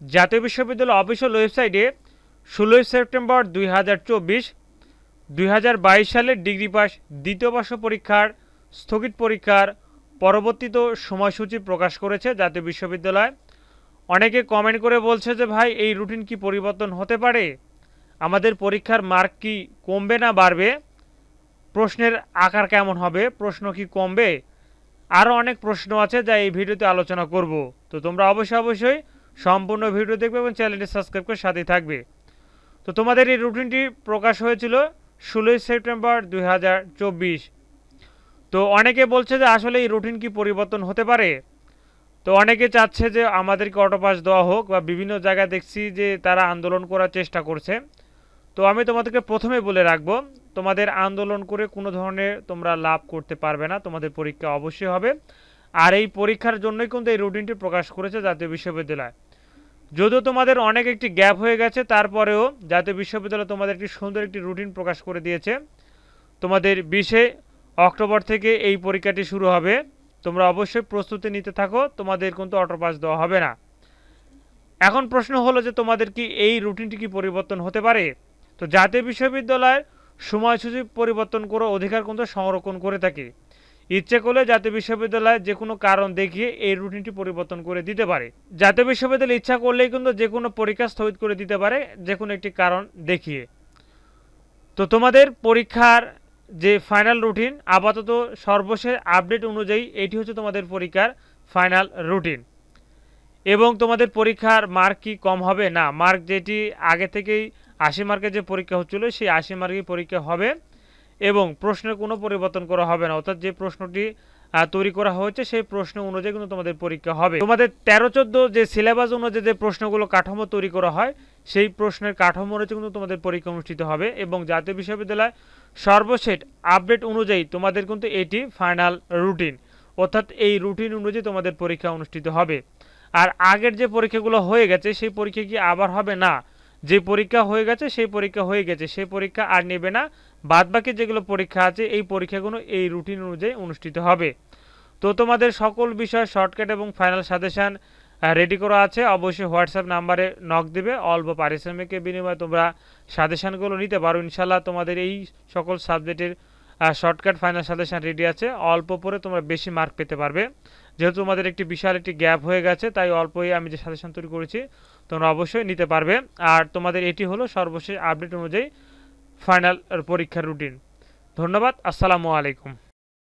জাতীয় বিশ্ববিদ্যালয় অফিসিয়াল ওয়েবসাইটে ষোলোই সেপ্টেম্বর দুই হাজার চব্বিশ, দুই হাজার বাইশ সালের ডিগ্রি পাস দ্বিতীয় বর্ষ পরীক্ষার, স্থগিত পরীক্ষার পরবর্তীত সময়সূচি প্রকাশ করেছে জাতীয় বিশ্ববিদ্যালয়। অনেকে কমেন্ট করে বলছে যে, ভাই, এই রুটিন কি পরিবর্তন হতে পারে? আমাদের পরীক্ষার মার্ক কি কমবে না বাড়বে? প্রশ্নের আকার কেমন হবে? প্রশ্ন কি কমবে? আরও অনেক প্রশ্ন আছে যা এই ভিডিওতে আলোচনা করব। তো তোমরা অবশ্যই অবশ্যই সম্পূর্ণ ভিডিও দেখবে এবং চ্যানেলটি সাবস্ক্রাইব করে সাথেই থাকবে। তো তোমাদের এই রুটিনটি প্রকাশ হয়েছিল ষোলোই সেপ্টেম্বর দু হাজার চব্বিশ। তো অনেকে বলছে যে আসলে এই রুটিন কি পরিবর্তন হতে পারে? তো অনেকে চাচ্ছে যে আমাদেরকে অটোপাস দেওয়া হোক বা বিভিন্ন জায়গায় দেখছি যে তারা আন্দোলন করার চেষ্টা করছে। তো আমি তোমাদেরকে প্রথমে বলে রাখব, তোমাদের আন্দোলন করে কোনো ধরনের তোমরা লাভ করতে পারবে না, তোমাদের পরীক্ষা অবশ্যই হবে। আর এই পরীক্ষার জন্যই কিন্তু এই রুটিনটি প্রকাশ করেছে জাতীয় বিশ্ববিদ্যালয়। যদিও তোমাদের অনেক একটি গ্যাপ হয়ে গেছে, তারপরেও জাতীয় বিশ্ববিদ্যালয় তোমাদের একটি সুন্দর একটি রুটিন প্রকাশ করে দিয়েছে। তোমাদের বিশে অক্টোবর থেকে এই পরীক্ষাটি শুরু হবে। তোমরা অবশ্যই প্রস্তুতি নিতে থাকো, তোমাদের কিন্তু অটো পাস দেওয়া হবে না। এখন প্রশ্ন হলো যে তোমাদের কি এই রুটিনটি কি পরিবর্তন হতে পারে? তো জাতীয় বিশ্ববিদ্যালয়ের সময়সূচি পরিবর্তন করে অধিকার কিন্তু সংরক্ষণ করে থাকে। ইচ্ছে করলে জাতীয় বিশ্ববিদ্যালয় যে কোনো কারণ দেখিয়ে এই রুটিনটি পরিবর্তন করে দিতে পারে। জাতীয় বিশ্ববিদ্যালয় ইচ্ছা করলেই কিন্তু যে কোনো পরীক্ষা স্থগিত করে দিতে পারে, যে কোনো একটি কারণ দেখিয়ে। তো তোমাদের পরীক্ষার যে ফাইনাল রুটিন, আপাতত সর্বশেষ আপডেট অনুযায়ী এটি হচ্ছে তোমাদের পরীক্ষার ফাইনাল রুটিন। এবং তোমাদের পরীক্ষার মার্ক কি কম হবে? না, মার্ক যেটি আগে থেকেই আশি মার্কের যে পরীক্ষা হচ্ছিল, সেই আশি মার্কের পরীক্ষা হবে। এবং প্রশ্নের কোনো পরিবর্তন করা হবে না। অর্থাৎ যে প্রশ্নটি তৈরি করা হয়েছে, সেই প্রশ্ন অনুযায়ী কিন্তু তোমাদের পরীক্ষা হবে। তোমাদের তেরো চোদ্দ যে সিলেবাস অনুযায়ী যে প্রশ্নগুলো কাঠামো তৈরি করা হয়, সেই প্রশ্নের কাঠামো অনুযায়ী কিন্তু তোমাদের পরীক্ষা অনুষ্ঠিত হবে এবং জাতীয় বিশ্ববিদ্যালয় সর্বশেষ আপডেট অনুযায়ী তোমাদের কিন্তু এটি ফাইনাল রুটিন অর্থাৎ এই রুটিন অনুযায়ী তোমাদের পরীক্ষা অনুষ্ঠিত হবে। আর আগের যে পরীক্ষাগুলো হয়ে গেছে, সেই পরীক্ষা কি আবার হবে? না। যে পরীক্ষা হয়ে গেছে, সেই পরীক্ষা হয়ে গেছে। সেই পরীক্ষা আর নেবে না। বাদ বাকি যেগুলো পরীক্ষা আছে, এই পরীক্ষাগুলো এই রুটিন অনুযায়ী অনুষ্ঠিত হবে। তো তোমাদের সকল বিষয় শর্টকাট এবং ফাইনাল সাজেশান রেডি করা আছে। অবশ্যই হোয়াটসঅ্যাপ নাম্বারে নক দিবে। অল্প পারিশ্রমিকের বিনিময়ে তোমরা সাজেশানগুলো নিতে পারো। ইনশাল্লাহ তোমাদের এই সকল সাবজেক্টের শর্টকাট ফাইনাল সাজেশান রেডি আছে। অল্প পরে তোমরা বেশি মার্ক পেতে পারবে। যেহেতু তোমাদের একটি বিশাল একটি গ্যাপ হয়ে গেছে, তাই অল্পই আমি যে সাজেশন তৈরি করেছি, তোমরা অবশ্যই নিতে পারবে। আর তোমাদের এটি হলো সর্বশেষ আপডেট অনুযায়ী ফাইনাল পরীক্ষার রুটিন। ধন্যবাদ আসসালামু আলাইকুম।